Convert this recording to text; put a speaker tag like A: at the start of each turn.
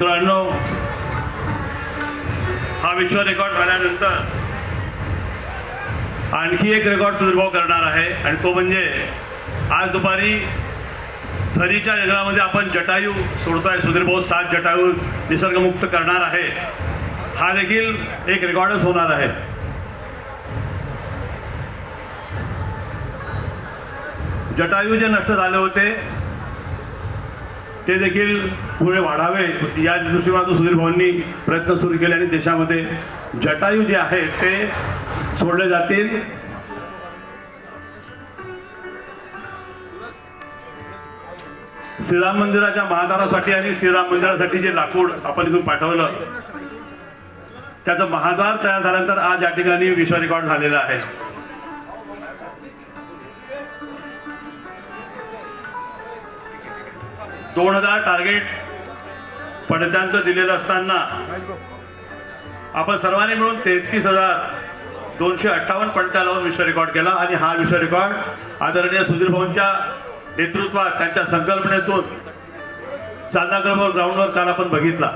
A: मित्रांनो हा विश्व रेकॉर्ड झाल्यानंतर आणखी एक रेकॉर्ड सुदीरभाऊ करणार आहे. आणि तो म्हणजे आज दुपारी झरीच्या जंगलामध्ये आपण जटायू सोडतोय. सुधीरभाऊ सात जटायू निसर्गमुक्त करणार आहे. हा देखील एक रेकॉर्डच होणार आहे. जटायू जे नष्ट झाले होते ते देखील पुढे वाढावे. या दृष्टिकोनातून सुधीर भाऊंनी प्रयत्न सुरू केले आणि देशामध्ये जटायू जे आहेत ते सोडले जातील. श्रीराम मंदिराच्या महादारासाठी आणि श्रीराम मंदिरासाठी जे लाकूड आपण इथून पाठवलं त्याचं महाद्वार तयार झाल्यानंतर आज या ठिकाणी विश्व रेकॉर्ड झालेला आहे. दोन हजार टार्गेट पडद्यांचं दिलेलं असताना आपण सर्वांनी मिळून तेहतीस हजार दोनशे अठ्ठावन्न पडत्या लावून विश्व रेकॉर्ड केला आणि हा विश्व रेकॉर्ड आदरणीय सुधीर भाऊंच्या नेतृत्वात त्यांच्या संकल्पनेतून चांदा ग्राउंडवर काल आपण बघितला.